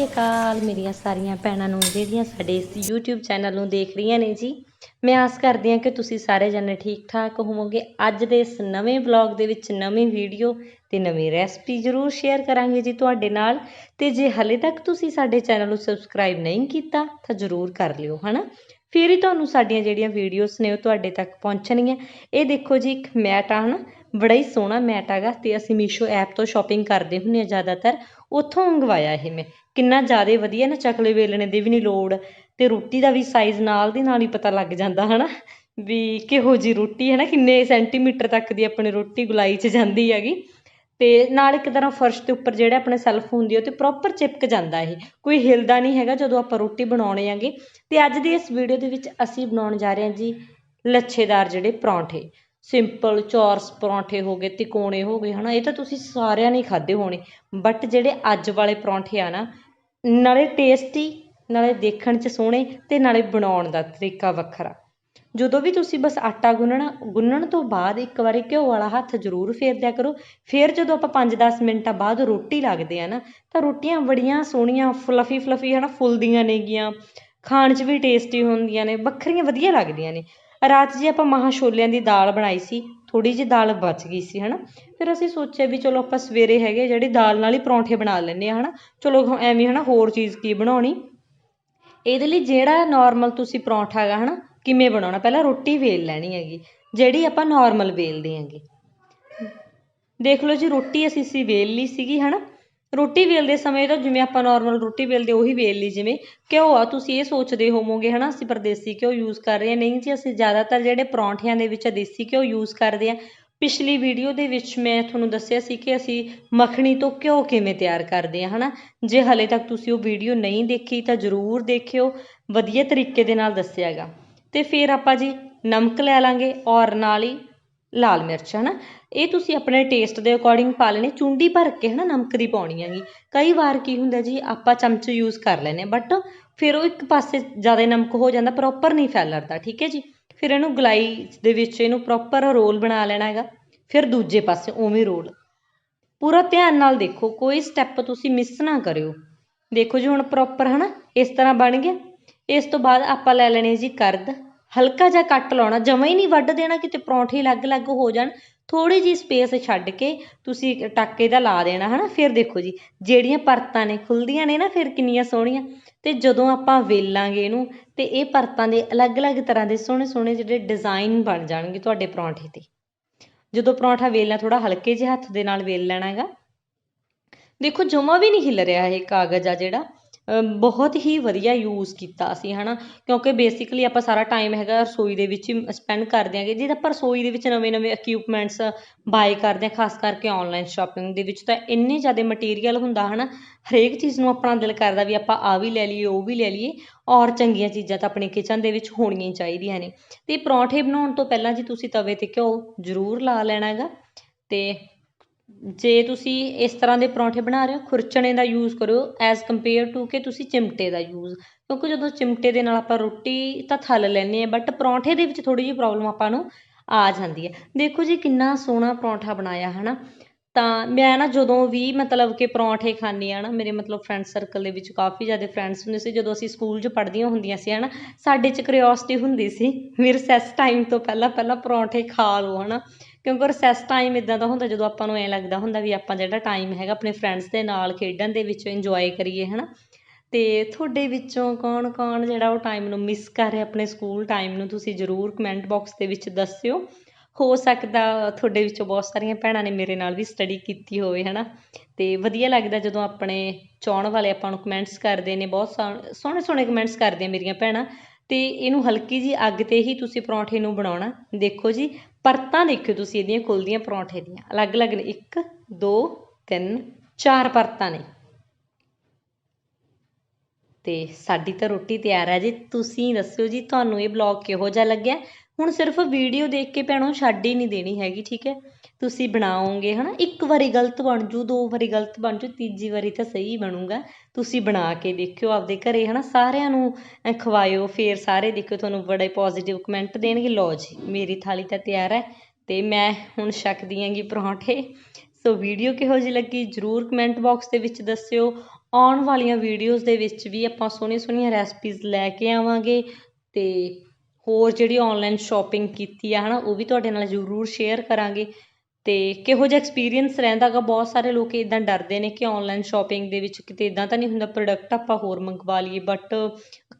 ਸ਼੍ਰੀ ਅਕਾਲ, ਮੇਰੀਆਂ ਸਾਰੀਆਂ ਭੈਣਾਂ ਨੂੰ, ਜਿਹੜੀਆਂ ਸਾਡੇ ਇਸ YouTube ਚੈਨਲ ਨੂੰ ਦੇਖ ਰਹੀਆਂ ਨੇ ਜੀ। ਮੈਂ ਆਸ ਕਰਦੀ ਹਾਂ ਕਿ ਤੁਸੀਂ ਸਾਰੇ ਜਣੇ ਠੀਕ ਠਾਕ ਹੋਵੋਗੇ। ਅੱਜ ਦੇ ਇਸ ਨਵੇਂ ਵਲੌਗ ਦੇ ਵਿੱਚ ਨਵੀਂ ਵੀਡੀਓ ਤੇ ਨਵੀਂ ਰੈਸਪੀ ਜ਼ਰੂਰ ਸ਼ੇਅਰ ਕਰਾਂਗੇ ਜੀ ਤੁਹਾਡੇ ਨਾਲ। ਤੇ ਜੇ ਹਲੇ ਤੱਕ ਤੁਸੀਂ ਸਾਡੇ ਚੈਨਲ ਨੂੰ ਸਬਸਕ੍ਰਾਈਬ ਨਹੀਂ ਕੀਤਾ, ਤਾਂ ਜ਼ਰੂਰ ਕਰ ਲਿਓ, ਹਨਾ? ਫਿਰ ਹੀ ਤੁਹਾਨੂੰ ਸਾਡੀਆਂ ਜਿਹੜੀਆਂ ਵੀਡੀਓਜ਼ ਨੇ ਉਹ ਤੁਹਾਡੇ ਤੱਕ ਪਹੁੰਚਣਗੀਆਂ। ਇਹ ਦੇਖੋ ਜੀ, ਇੱਕ ਮੈਟ ਆ, ਹਨਾ? ਬੜਾ ਹੀ ਸੋਹਣਾ ਮੈਟ ਹੈਗਾ ਤੇ ਅਸੀਂ ਮੀਸ਼ੋ ਐਪ ਤੋਂ ਸ਼ਾਪਿੰਗ ਕਰਦੇ ਹੁੰਦੇ ਹਾਂ ਜ਼ਿਆਦਾਤਰ। ਉੱਥੋਂ ਮੰਗਵਾਇਆ ਇਹ ਮੈਂ। ਕਿੰਨਾ ਜ਼ਿਆਦਾ ਵਧੀਆ ਨਾ ਚਕਲੇ ਵੇਲਣੇ ਦੀ ਵੀ ਨਹੀਂ ਲੋੜ। ਤੇ ਰੋਟੀ ਦਾ ਵੀ ਸਾਈਜ਼ ਨਾਲ ਦੀ ਨਾਲ ਹੀ ਪਤਾ ਲੱਗ ਜਾਂਦਾ, ਹਨਾ? ਵੀ ਕਿਹੋ ਜੀ ਰੋਟੀ ਹੈ ਨਾ ਕਿੰਨੇ ਸੈਂਟੀਮੀਟਰ ਤੱਕ ਦੀ ਆਪਣੀ ਰੋਟੀ ਗੁਲਾਈ 'ਚ ਜਾਂਦੀ ਹੈਗੀ। ਤੇ ਨਾਲ ਇੱਕ ਤਰ੍ਹਾਂ ਫਰਸ਼ ਦੇ ਉੱਪਰ ਜਿਹੜਾ ਆਪਣੇ ਸੈਲਫ ਹੁੰਦੀ ਉਹ ਤੇ ਪ੍ਰੋਪਰ ਚਿਪਕ ਜਾਂਦਾ ਇਹ। ਕੋਈ ਹਿਲਦਾ ਨਹੀਂ ਹੈਗਾ ਜਦੋਂ ਆਪਾਂ ਰੋਟੀ ਬਣਾਉਣੇ ਹੈਗੇ। ਤੇ ਅੱਜ ਦੀ ਇਸ ਵੀਡੀਓ ਦੇ ਵਿੱਚ ਅਸੀਂ ਬਣਾਉਣ ਜਾ ਰਹੇ ਹਾਂ ਜੀ ਲੱਛੇਦਾਰ ਜਿਹੜੇ ਪਰੌਂਠੇ। ਸਿੰਪਲ ਚੌਰਸ ਪਰੌਂਠੇ ਹੋ ਗਏ, ਤਿਕੋਣੇ ਹੋ ਗਏ ਹੈ ਨਾ ਇਹ ਤਾਂ ਤੁਸੀਂ ਸਾਰਿਆਂ ਨੇ ਖਾਧੇ ਹੋਣੇ। ਬਟ ਜਿਹੜੇ ਅੱਜ ਵਾਲੇ ਪਰੌਂਠੇ ਆ ਨਾ, ਨਾਲੇ ਟੇਸਟੀ ਨਾਲੇ ਦੇਖਣ 'ਚ ਸੋਹਣੇ ਅਤੇ ਨਾਲੇ ਬਣਾਉਣ ਦਾ ਤਰੀਕਾ ਵੱਖਰਾ। ਜਦੋਂ ਵੀ ਤੁਸੀਂ ਬਸ ਆਟਾ ਗੁੰਨਣਾ, ਗੁੰਨਣ ਤੋਂ ਬਾਅਦ ਇੱਕ ਵਾਰੀ ਘਿਓ ਵਾਲਾ ਹੱਥ ਜ਼ਰੂਰ ਫੇਰ ਦਿਆ ਕਰੋ। ਫਿਰ ਜਦੋਂ ਆਪਾਂ 5-10 ਮਿੰਟਾਂ ਬਾਅਦ ਰੋਟੀ ਲੱਗਦੇ ਆ ਨਾ, ਤਾਂ ਰੋਟੀਆਂ ਬੜੀਆਂ ਸੋਹਣੀਆਂ ਫਲਫੀ ਫਲਫੀ ਨਾ ਫੁੱਲਦੀਆਂ ਨੇਗੀਆਂ, ਖਾਣ 'ਚ ਵੀ ਟੇਸਟੀ ਹੁੰਦੀਆਂ ਨੇ, ਵੱਖਰੀਆਂ ਵਧੀਆ ਲੱਗਦੀਆਂ ਨੇ। ਰਾਤ ਜੀ ਆਪਾਂ ਮਹਾਂ ਛੋਲਿਆਂ ਦੀ ਦਾਲ ਬਣਾਈ ਸੀ ਥੋੜੀ ਜਿਹੀ ਦਾਲ ਬਚ ਗਈ ਸੀ, ਹਨਾ? ਫਿਰ ਅਸੀਂ ਸੋਚਿਆ ਵੀ ਚਲੋ ਆਪਾਂ ਸਵੇਰੇ ਹੈਗੇ, ਜਿਹੜੀ ਦਾਲ ਨਾਲ ਹੀ ਪਰੌਂਠੇ ਬਣਾ ਲੈਂਦੇ ਆ ਹਨਾ? ਚਲੋ ਐਵੇਂ, ਹਨਾ, ਹੋਰ ਚੀਜ਼ ਕੀ ਬਣਾਉਣੀ? ਇਹਦੇ ਲਈ ਜਿਹੜਾ ਨਾਰਮਲ ਤੁਸੀਂ ਪਰੌਂਠਾ ਹੈਗਾ, ਹਨਾ, ਕਿਵੇਂ ਬਣਾਉਣਾ? ਪਹਿਲਾਂ ਰੋਟੀ ਵੇਲ ਲੈਣੀ ਹੈਗੀ, ਜਿਹੜੀ ਆਪਾਂ ਨਾਰਮਲ ਵੇਲਦੇ ਹੈਗੇ। ਦੇਖ ਲਓ ਜੀ, ਰੋਟੀ ਅਸੀਂ ਸੀ ਵੇਲ ਲਈ ਸੀਗੀ, ਹਨਾ? ਰੋਟੀ ਵੇਲਦੇ ਸਮੇਂ ਤਾਂ ਜਿਵੇਂ ਆਪਾਂ ਨਾਰਮਲ ਰੋਟੀ ਵੇਲਦੇ ਉਹੀ ਵੇਲ ਲਈ, ਜਿਵੇਂ ਘਿਓ ਆ, ਤੁਸੀਂ ਇਹ ਸੋਚਦੇ ਹੋਵੋਗੇ, ਹਨਾ, ਅਸੀਂ ਪਰਦੇਸੀ ਘਿਓ ਯੂਜ਼ ਕਰ ਰਹੇ ਹਾਂ, ਨਹੀਂ ਜੀ, ਅਸੀਂ ਜ਼ਿਆਦਾਤਰ ਜਿਹੜੇ ਪਰੌਂਠਿਆਂ ਦੇ ਵਿੱਚ ਦੇਸੀ ਘਿਓ ਯੂਜ਼ ਕਰਦੇ ਹਾਂ। ਪਿਛਲੀ ਵੀਡੀਓ ਦੇ ਵਿੱਚ ਮੈਂ ਤੁਹਾਨੂੰ ਦੱਸਿਆ ਸੀ ਕਿ ਅਸੀਂ ਮੱਖਣੀ ਤੋਂ ਘਿਓ ਕਿਵੇਂ ਤਿਆਰ ਕਰਦੇ ਹਾਂ, ਹਨਾ? ਜੇ ਹਲੇ ਤੱਕ ਤੁਸੀਂ ਉਹ ਵੀਡੀਓ ਨਹੀਂ ਦੇਖੀ, ਤਾਂ ਜ਼ਰੂਰ ਦੇਖਿਓ, ਵਧੀਆ ਤਰੀਕੇ ਦੇ ਨਾਲ ਦੱਸਿਆ ਗਾ ਤੇ ਫਿਰ ਆਪਾਂ ਜੀ ਨਮਕ ਲੈ ਲਾਂਗੇ, ਔਰ ਨਾਲ ਹੀ ਲਾਲ ਮਿਰਚ, ਹਨਾ? ਇਹ ਤੁਸੀਂ ਆਪਣੇ ਟੇਸਟ ਦੇ ਅਕੋਰਡਿੰਗ ਪਾ ਲੈਣੇ, ਚੁੰਡੀ ਭਰ ਕੇ, ਹਨਾ, ਨਮਕ ਦੀ ਪਾਉਣੀ ਹੈਗੀ। ਕਈ ਵਾਰ ਕੀ ਹੁੰਦਾ ਜੀ, ਆਪਾਂ ਚਮਚ ਯੂਜ਼ ਕਰ ਲੈਨੇ ਬਟ ਫਿਰ ਉਹ ਇੱਕ ਪਾਸੇ ਜ਼ਿਆਦਾ ਨਮਕ ਹੋ ਜਾਂਦਾ ਪ੍ਰੋਪਰ ਨਹੀਂ ਫੈਲਦਾ, ਠੀਕ ਹੈ ਜੀ? ਫਿਰ ਇਹਨੂੰ ਗਲਾਈ ਦੇ ਵਿੱਚ ਇਹਨੂੰ ਪ੍ਰੋਪਰ ਰੋਲ ਬਣਾ ਲੈਣਾ ਹੈਗਾ, ਫਿਰ ਦੂਜੇ ਪਾਸੇ ਉਵੇਂ ਰੋਲ ਪੂਰਾ ਧਿਆਨ ਨਾਲ ਦੇਖੋ, ਕੋਈ ਸਟੈਪ ਤੁਸੀਂ ਮਿਸ ਨਾ ਕਰਿਓ। ਦੇਖੋ ਜੀ, ਹੁਣ ਪ੍ਰੋਪਰ ਹਨਾ, ਇਸ ਤਰ੍ਹਾਂ ਬਣ ਗਿਆ। ਇਸ ਤੋਂ ਬਾਅਦ ਆਪਾਂ ਲੈ ਲੈਣੇ ਜੀ ਕਰਦ। ਹਲਕਾ ਜਿਹਾ ਕੱਟ ਲਾਉਣਾ, ਜਮਾ ਹੀ ਨਹੀਂ ਵੱਢ ਦੇਣਾ, ਕਿਤੇ ਪਰੌਂਠੇ ਅਲੱਗ-ਅਲੱਗ ਹੋ ਜਾਣ ਥੋੜੀ ਜੀ ਸਪੇਸ ਛੱਡ ਕੇ ਤੁਸੀਂ ਟਾਕੇ ਦਾ ਲਾ ਦੇਣਾ, ਹਨਾ? ਫਿਰ ਦੇਖੋ ਜੀ, ਜਿਹੜੀਆਂ ਪਰਤਾਂ ਨੇ ਖੁੱਲਦੀਆਂ ਨੇ ਨਾ, ਫਿਰ ਕਿੰਨੀਆਂ ਸੋਹਣੀਆਂ। ਤੇ ਜਦੋਂ ਆਪਾਂ ਵੇਲਾਂਗੇ ਇਹਨੂੰ, ਤੇ ਇਹ ਪਰਤਾਂ ਦੇ ਅਲੱਗ-ਅਲੱਗ ਤਰ੍ਹਾਂ ਦੇ ਸੋਹਣੇ-ਸੋਹਣੇ ਜਿਹੜੇ ਡਿਜ਼ਾਈਨ ਬਣ ਜਾਣਗੇ ਤੁਹਾਡੇ ਪਰੌਂਠੇ ਤੇ। ਜਦੋਂ ਪਰੌਂਠਾ ਵੇਲਣਾ ਥੋੜਾ ਹਲਕੇ ਜਿਹੇ ਹੱਥ ਦੇ ਨਾਲ ਵੇਲ ਲੈਣਾ ਹੈਗਾ ਦੇਖੋ, ਜਮਾ ਵੀ ਨਹੀਂ ਹਿੱਲ ਰਿਹਾ ਇਹ ਕਾਗਜ਼ ਆ ਜਿਹੜਾ। ਬਹੁਤ ਹੀ ਵਧੀਆ ਯੂਜ਼ ਕੀਤਾ ਅਸੀਂ ਹੈ ਨਾ ਕਿਉਂਕਿ ਬੇਸਿਕਲੀ ਆਪਾਂ ਸਾਰਾ ਟਾਈਮ ਹੈਗਾ ਰਸੋਈ ਦੇ ਵਿੱਚ ਹੀ ਸਪੈਂਡ ਕਰ ਦਿਆਂਗੇ ਜਿਹਦਾ ਆਪਾਂ ਰਸੋਈ ਦੇ ਵਿੱਚ ਨਵੇਂ-ਨਵੇਂ ਇਕਵਿਪਮੈਂਟਸ ਬਾਏ ਕਰਦੇ ਹਾਂ, ਖਾਸ ਕਰਕੇ ਔਨਲਾਈਨ ਸ਼ਾਪਿੰਗ ਦੇ ਵਿੱਚ, ਤਾਂ ਇੰਨੇ ਜ਼ਿਆਦਾ ਮਟੀਰੀਅਲ ਹੁੰਦਾ ਹੈ ਨਾ ਹਰੇਕ ਚੀਜ਼ ਨੂੰ ਆਪਣਾ ਦਿਲ ਕਰਦਾ ਵੀ ਆਪਾਂ ਆ ਵੀ ਲੈ ਲਈਏ, ਉਹ ਵੀ ਲੈ ਲਈਏ, ਔਰ ਚੰਗੀਆਂ ਚੀਜ਼ਾਂ ਤਾਂ ਆਪਣੇ ਕਿਚਨ ਦੇ ਵਿੱਚ ਹੋਣੀਆਂ ਹੀ ਚਾਹੀਦੀਆਂ ਨੇ। ਤੇ ਪਰੌਂਠੇ ਬਣਾਉਣ ਤੋਂ ਪਹਿਲਾਂ ਜੀ ਤੁਸੀਂ ਤਵੇ ਤੇ ਘਿਓ ਜ਼ਰੂਰ ਲਾ ਲੈਣਾ ਹੈਗਾ। ਤੇ ਜੇ ਤੁਸੀਂ ਇਸ ਤਰ੍ਹਾਂ ਦੇ ਪਰੌਂਠੇ ਬਣਾ ਰਹੇ ਹੋ, ਖੁਰਚਣੇ ਦਾ ਯੂਜ਼ ਕਰਿਓ ਐਜ਼ ਕੰਪੇਅਰ ਟੂ ਕਿ ਤੁਸੀਂ ਚਿਮਟੇ ਦਾ ਯੂਜ਼ ਕਿਉਂਕਿ ਜਦੋਂ ਚਿਮਟੇ ਦੇ ਨਾਲ ਆਪਾਂ ਰੋਟੀ ਤਾਂ ਥੱਲ ਲੈਂਦੇ ਹਾਂ ਬਟ ਪਰੌਂਠੇ ਦੇ ਵਿੱਚ ਥੋੜ੍ਹੀ ਜਿਹੀ ਪ੍ਰੋਬਲਮ ਆਪਾਂ ਨੂੰ ਆ ਜਾਂਦੀ ਹੈ। ਦੇਖੋ ਜੀ ਕਿੰਨਾ ਸੋਹਣਾ ਪਰੌਂਠਾ ਬਣਾਇਆ ਹੈ ਨਾ ਤਾਂ ਮੈਂ ਨਾ ਜਦੋਂ ਵੀ ਮਤਲਬ ਕਿ ਪਰੌਂਠੇ ਖਾਂਦੀ ਆ ਨਾ ਮੇਰੇ ਮਤਲਬ ਫਰੈਂਡ ਸਰਕਲ ਦੇ ਵਿੱਚ ਕਾਫੀ ਜ਼ਿਆਦਾ ਫਰੈਂਡਸ ਹੁੰਦੇ ਸੀ, ਜਦੋਂ ਅਸੀਂ ਸਕੂਲ 'ਚ ਪੜ੍ਹਦੀਆਂ ਹੁੰਦੀਆਂ ਸੀ, ਹਨਾ, ਸਾਡੇ 'ਚ ਕਰਿਓਸਿਟੀ ਹੁੰਦੀ ਸੀ ਵੀ ਰਿਸੈਸ ਟਾਈਮ ਤੋਂ ਪਹਿਲਾਂ ਪਹਿਲਾਂ ਪਰੌਂਠੇ ਖਾ ਲਓ, ਹਨਾ। ਕਿਉਂਕਿ ਰਿਸੈਸ ਟਾਈਮ ਇੱਦਾਂ ਦਾ ਹੁੰਦਾ, ਜਦੋਂ ਆਪਾਂ ਨੂੰ ਐਂ ਲੱਗਦਾ ਹੁੰਦਾ ਵੀ ਆਪਾਂ ਜਿਹੜਾ ਟਾਈਮ ਹੈਗਾ ਆਪਣੇ ਫਰੈਂਡਸ ਦੇ ਨਾਲ ਖੇਡਣ ਦੇ ਵਿੱਚ ਇੰਜੋਏ ਕਰੀਏ ਹੈ ਨਾ ਅਤੇ ਤੁਹਾਡੇ ਵਿੱਚੋਂ ਕੌਣ ਕੌਣ ਜਿਹੜਾ ਉਹ ਟਾਈਮ ਨੂੰ ਮਿਸ ਕਰ ਰਿਹਾ ਆਪਣੇ ਸਕੂਲ ਟਾਈਮ ਨੂੰ, ਤੁਸੀਂ ਜ਼ਰੂਰ ਕਮੈਂਟ ਬਾਕਸ ਦੇ ਵਿੱਚ ਦੱਸਿਓ। ਹੋ ਸਕਦਾ ਤੁਹਾਡੇ ਵਿੱਚੋਂ ਬਹੁਤ ਸਾਰੀਆਂ ਭੈਣਾਂ ਨੇ ਮੇਰੇ ਨਾਲ ਵੀ ਸਟੱਡੀ ਕੀਤੀ ਹੋਵੇ ਹੈ ਨਾ ਅਤੇ ਵਧੀਆ ਲੱਗਦਾ ਜਦੋਂ ਆਪਣੇ ਚਾਹਣ ਵਾਲੇ ਆਪਾਂ ਨੂੰ ਕਮੈਂਟਸ ਕਰਦੇ ਨੇ, ਬਹੁਤ ਸੋਹਣੇ ਸੋਹਣੇ ਕਮੈਂਟਸ ਕਰਦੇ ਮੇਰੀਆਂ ਭੈਣਾਂ। ਤੇ ਇਹਨੂੰ ਹਲਕੀ ਜੀ ਅੱਗ ਤੇ ਹੀ ਤੁਸੀਂ ਪਰੌਂਠੇ ਨੂੰ ਬਣਾਉਣਾ। ਦੇਖੋ ਜੀ, ਪਰਤਾਂ ਦੇਖਿਓ ਤੁਸੀਂ ਇਹਦੀਆਂ ਖੁੱਲਦੀਆਂ ਪਰੌਂਠੇ ਦੀਆਂ। ਅਲੱਗ-ਅਲੱਗ ਨੇ। 1 2 3 4 ਪਰਤਾਂ ਨੇ। ਤੇ ਸਾਡੀ ਤਾਂ ਰੋਟੀ ਤਿਆਰ ਹੈ ਜੀ। ਤੁਸੀਂ ਦੱਸਿਓ ਜੀ, ਤੁਹਾਨੂੰ ਇਹ ਬਲੌਗ ਕਿਹੋ ਜਿਹਾ ਲੱਗਿਆ? ਹੁਣ ਸਿਰਫ ਵੀਡੀਓ ਦੇਖ ਕੇ ਭੈਣੋ, ਛੱਡ ਹੀ ਨਹੀਂ ਦੇਣੀ ਹੈਗੀ, ਠੀਕ ਹੈ? ਤੁਸੀਂ ਬਣਾਓਗੇ ਹੈ ਨਾ ਇੱਕ ਵਾਰੀ ਗਲਤ ਬਣ ਜੂ, ਦੋ ਵਾਰੀ ਗਲਤ ਬਣ ਜੂ, ਤੀਜੀ ਵਾਰੀ ਤਾਂ ਸਹੀ ਬਣੂਗਾ। ਤੁਸੀਂ ਬਣਾ ਕੇ ਦੇਖਿਓ ਆਪਦੇ ਘਰੇ ਨਾ ਸਾਰਿਆਂ ਨੂੰ ਖਵਾਇਓ, ਫਿਰ ਸਾਰੇ ਦੇਖਿਓ, ਤੁਹਾਨੂੰ ਬੜੇ ਪੋਜ਼ਿਟਿਵ ਕਮੈਂਟ ਦੇਣਗੇ। ਲਓ ਜੀ, ਮੇਰੀ ਥਾਲੀ ਤਾਂ ਤਿਆਰ ਹੈ ਤੇ ਮੈਂ ਹੁਣ ਛਕਦੀ ਆਂਗੀ ਪਰੌਂਠੇ। ਸੋ ਵੀਡੀਓ ਕਿਹੋ ਜਿਹੀ ਲੱਗੀ, ਜਰੂਰ ਕਮੈਂਟ ਬਾਕਸ ਦੇ ਵਿੱਚ ਦੱਸਿਓ। ਆਉਣ ਵਾਲੀਆਂ ਵੀਡੀਓਜ਼ ਦੇ ਵਿੱਚ ਵੀ ਆਪਾਂ ਸੋਹਣੀਆਂ ਸੋਹਣੀਆਂ ਰੈਸਪੀਜ਼ ਲੈ ਕੇ ਆਵਾਂਗੇ ਤੇ ਹੋਰ ਜਿਹੜੀ ਆਨਲਾਈਨ ਸ਼ਾਪਿੰਗ ਕੀਤੀ ਆ, ਹਨਾ? ਉਹ ਵੀ ਤੁਹਾਡੇ ਨਾਲ ਜ਼ਰੂਰ ਸ਼ੇਅਰ ਕਰਾਂਗੇ। ਅਤੇ ਕਿਹੋ ਜਿਹਾ ਐਕਸਪੀਰੀਅੰਸ ਰਹਿੰਦਾ ਗਾ? ਬਹੁਤ ਸਾਰੇ ਲੋਕ ਇੱਦਾਂ ਡਰਦੇ ਨੇ ਕਿ ਔਨਲਾਈਨ ਸ਼ੋਪਿੰਗ ਦੇ ਵਿੱਚ ਕਿਤੇ ਇੱਦਾਂ ਤਾਂ ਨਹੀਂ ਹੁੰਦਾ ਪ੍ਰੋਡਕਟ ਆਪਾਂ ਹੋਰ ਮੰਗਵਾ ਲਈਏ ਬਟ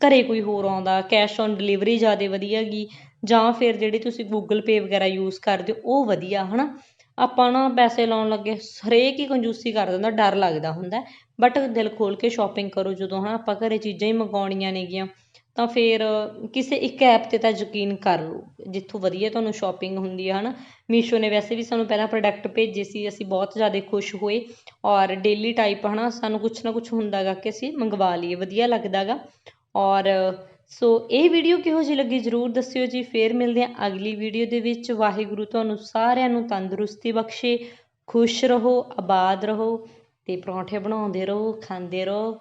ਘਰ ਕੋਈ ਹੋਰ ਆਉਂਦਾ ਕੈਸ਼ ਔਨ ਡਿਲੀਵਰੀ ਜ਼ਿਆਦਾ ਵਧੀਆ ਗੀ, ਜਾਂ ਫਿਰ ਜਿਹੜੀ ਤੁਸੀਂ ਗੂਗਲ ਪੇ ਵਗੈਰਾ ਯੂਜ਼ ਕਰਦੇ ਹੋ ਉਹ ਵਧੀਆ ਹੈ ਨਾ ਆਪਾਂ ਨਾ ਪੈਸੇ ਲਾਉਣ ਲੱਗੇ, ਹਰੇਕ ਹੀ ਕੰਜੂਸੀ ਕਰ ਦਿੰਦਾ, ਡਰ ਲੱਗਦਾ ਹੁੰਦਾ ਬਟ ਦਿਲ ਖੋਲ੍ਹ ਕੇ ਸ਼ੋਪਿੰਗ ਕਰੋ ਜਦੋਂ ਹੈ ਨਾ ਆਪਾਂ ਘਰ ਚੀਜ਼ਾਂ ਹੀ ਮੰਗਵਾਉਣੀਆਂ ਨੇਗੀਆਂ। ਤਾਂ ਫਿਰ ਕਿਸੇ ਇੱਕ ਐਪ 'ਤੇ ਤਾਂ ਯਕੀਨ ਕਰ ਲਓ, ਜਿੱਥੋਂ ਵਧੀਆ ਤੁਹਾਨੂੰ ਸ਼ੋਪਿੰਗ ਹੁੰਦੀ ਆ ਹੈ ਨਾ ਮੀਸ਼ੋ ਨੇ ਵੈਸੇ ਵੀ ਸਾਨੂੰ ਪਹਿਲਾਂ ਪ੍ਰੋਡਕਟ ਭੇਜੇ ਸੀ, ਅਸੀਂ ਬਹੁਤ ਜ਼ਿਆਦਾ ਖੁਸ਼ ਹੋਏ। ਔਰ ਡੇਲੀ ਟਾਈਪ ਹੈ ਨਾ ਸਾਨੂੰ ਕੁਛ ਨਾ ਕੁਛ ਹੁੰਦਾ ਗਾ ਕਿ ਅਸੀਂ ਮੰਗਵਾ ਲਈਏ, ਵਧੀਆ ਲੱਗਦਾ ਗਾ ਔਰ ਸੋ ਇਹ ਵੀਡੀਓ ਕਿਹੋ ਜਿਹੀ ਲੱਗੀ ਜ਼ਰੂਰ ਦੱਸਿਓ ਜੀ। ਫੇਰ ਮਿਲਦੇ ਹਾਂ ਅਗਲੀ ਵੀਡੀਓ ਦੇ ਵਿੱਚ। ਵਾਹਿਗੁਰੂ ਤੁਹਾਨੂੰ ਸਾਰਿਆਂ ਨੂੰ ਤੰਦਰੁਸਤੀ ਬਖਸ਼ੇ, ਖੁਸ਼ ਰਹੋ, ਆਬਾਦ ਰਹੋ ਤੇ ਪਰੌਂਠੇ ਬਣਾਉਂਦੇ ਰਹੋ, ਖਾਂਦੇ ਰਹੋ।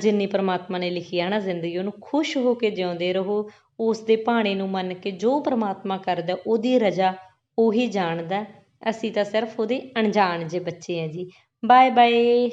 ਜਿੰਨੀ ਪਰਮਾਤਮਾ ਨੇ ਲਿਖੀ ਹੈ ਨਾ ਜ਼ਿੰਦਗੀ, ਉਹਨੂੰ ਖੁਸ਼ ਹੋ ਕੇ ਜਿਉਂਦੇ ਰਹੋ ਉਸ ਦੇ ਭਾਣੇ ਨੂੰ ਮੰਨ ਕੇ ਜੋ ਪਰਮਾਤਮਾ ਕਰਦਾ, ਉਹਦੀ ਰਜ਼ਾ ਉਹੀ ਜਾਣਦਾ। ਅਸੀਂ ਤਾਂ ਸਿਰਫ ਉਹਦੇ ਅਣਜਾਣ ਜਿਹੇ ਬੱਚੇ ਆ ਜੀ। Bye bye